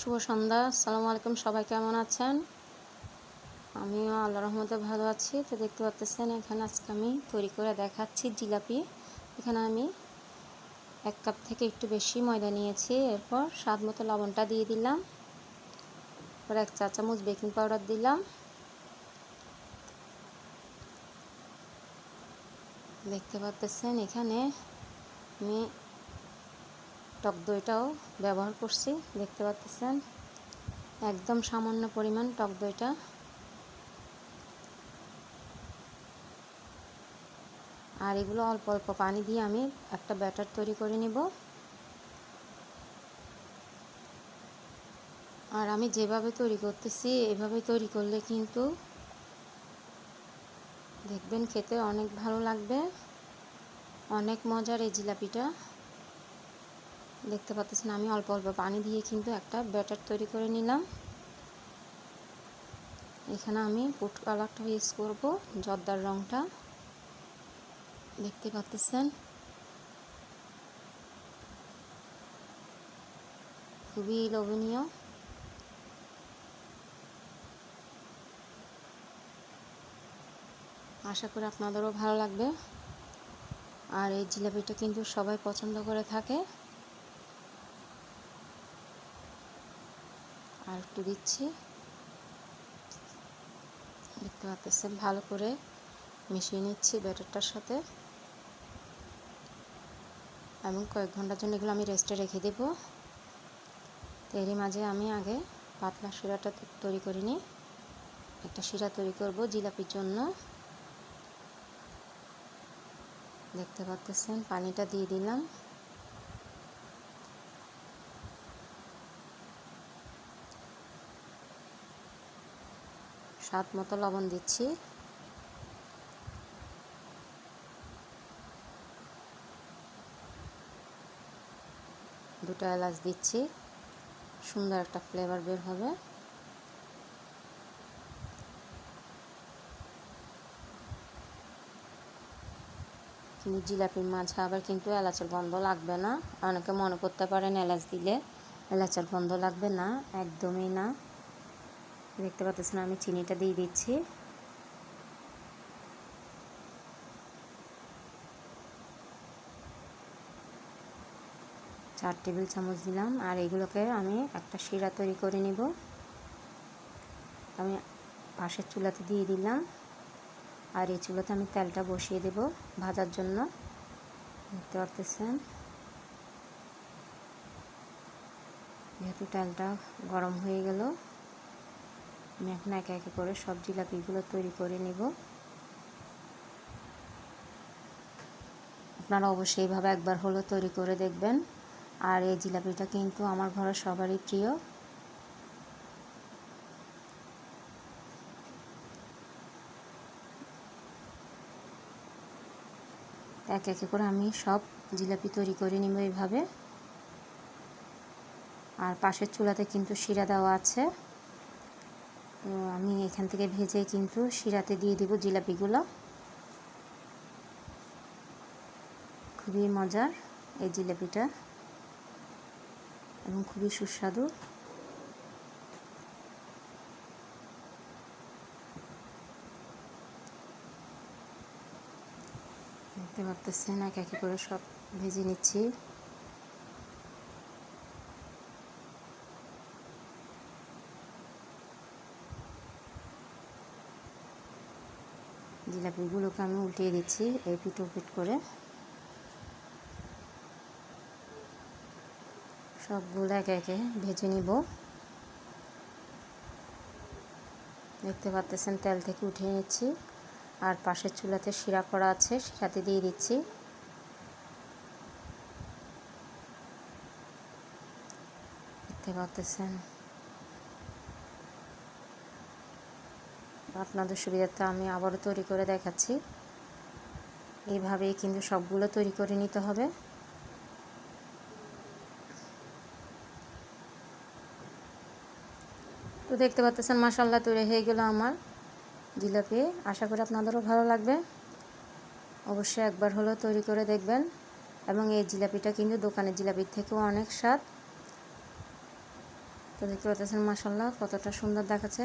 শুভ সন্ধ্যা, আসসালামু আলাইকুম, সবাই কেমন আছেন? আমিও আল্লাহ রহমতে ভালো আছি। তো দেখতে পাচ্ছেন এখানে আজকে আমি তৈরি করে দেখাচ্ছি জিলাপি। এখানে আমি এক কাপ থেকে একটু বেশি ময়দা নিয়েছি। এরপর স্বাদ মতো লবণটা দিয়ে দিলাম। এরপর এক চা চামচ বেকিং পাউডার দিলাম। দেখতে পাচ্ছেন এখানে আমি টক দইটাও ব্যবহার করছি, দেখতে পাচ্ছেন। একদম সামান্য পরিমাণ টক দইটা। আর এগুলো অল্প অল্প পানি দিয়ে আমি একটা ব্যাটার তৈরি করে নেব। আর আমি যেভাবে তৈরি করতেছি, এভাবে তৈরি করলে কিন্তু দেখবেন খেতে অনেক ভালো লাগবে। অনেক মজার এই জিলাপিটা। দেখতে পাচ্ছেন আমি অল্প অল্প পানি দিয়ে কিন্তু একটা ব্যাটার তৈরি করে নিলাম। এখানে আমি ফুড কালারটা ইউজ করব, জর্দার রঙটা দেখতে পাচ্ছেন খুবই লোভনীয়। আশা করি আপনাদেরও ভালো লাগবে। আর এই জিলাপিটা কিন্তু সবাই পছন্দ করে থাকে। আর একটু দিচ্ছি। দেখতে পাচ্ছেন, ভালো করে মিশিয়ে নিচ্ছি ব্যাটারটার সাথে। এবং কয়েক ঘণ্টার জন্য এগুলো আমি রেস্টে রেখে দেব। এরই মাঝে আমি আগে পাতলা শিরাটা তৈরি করে নিই। একটা শিরা তৈরি করব জিলাপির জন্য। দেখতে পাচ্ছেন, পানিটা দিয়ে দিলাম। স্বাদ মতো লবণ দিচ্ছি। দুটো এলাচ দিচ্ছি। সুন্দর একটা ফ্লেভার বের হবে। কিন্তু জিলাপির মাঝে আবার কিন্তু এলাচের গন্ধ লাগবে না। অনেকে মনে করতে পারেন এলাচ দিলে এলাচের গন্ধ লাগবে না, একদমই না। দেখতে পাচ্ছেন আমি চিনিটা দিয়ে দিচ্ছি। চার টেবিল চামচ দিলাম, আর এগুলোকে আমি একটা শিরা তৈরি করে নিব। আমি পাশের চুলাতে দিয়ে দিলাম, আর এই চুলাতে আমি তেলটা বসিয়ে দেব ভাজার জন্য। দেখতে পাচ্ছেন যেহেতু তেলটা গরম হয়ে গেল আমি এখন একে একে করে সব জিলাপিগুলো তৈরি করে নেব। আপনারা অবশ্যই এইভাবে একবার হলো তৈরি করে দেখবেন। আর এই জিলাপিটা কিন্তু আমার ঘরের সবারই প্রিয়। এক একে করে আমি সব জিলাপি তৈরি করে নিব এইভাবে। আর পাশের চুলাতে কিন্তু শিরা দেওয়া আছে। তো আমি এখান থেকে ভেজে কিন্তু শিরাতে দিয়ে দিব জিলাপিগুলো। খুবই মজার এই জিলাপিটা এবং খুবই সুস্বাদু। দেখতে পাচ্ছেন এক একে করে সব ভেজে নিচ্ছি। জিলাপিগুলোকে আমি উল্টিয়ে দিচ্ছি, এই পিট পিট করে। সবগুলো একে একে ভেজে নিব। দেখতে পাচ্ছেন, তেল থেকে উঠিয়ে নিচ্ছি। আর পাশের চুলাতে শিরা করা আছে শিরাতে দিয়ে দিচ্ছি। দেখতে পাচ্ছেন আপনাদের সুবিধার্থে আমি আবারও তৈরি করে দেখাচ্ছি। এইভাবেই কিন্তু সবগুলো তৈরি করে নিতে হবে। তো দেখতে পাচ্ছেন মাসাল্লাহ তৈরি হয়ে গেলো আমার জিলাপি। আশা করি আপনাদেরও ভালো লাগবে। অবশ্যই একবার হলেও তৈরি করে দেখবেন। এবং এই জিলাপিটা কিন্তু দোকানের জিলাপির থেকেও অনেক স্বাদ। তো দেখতে পাচ্ছেন মাসাল্লাহ কতটা সুন্দর দেখাচ্ছে।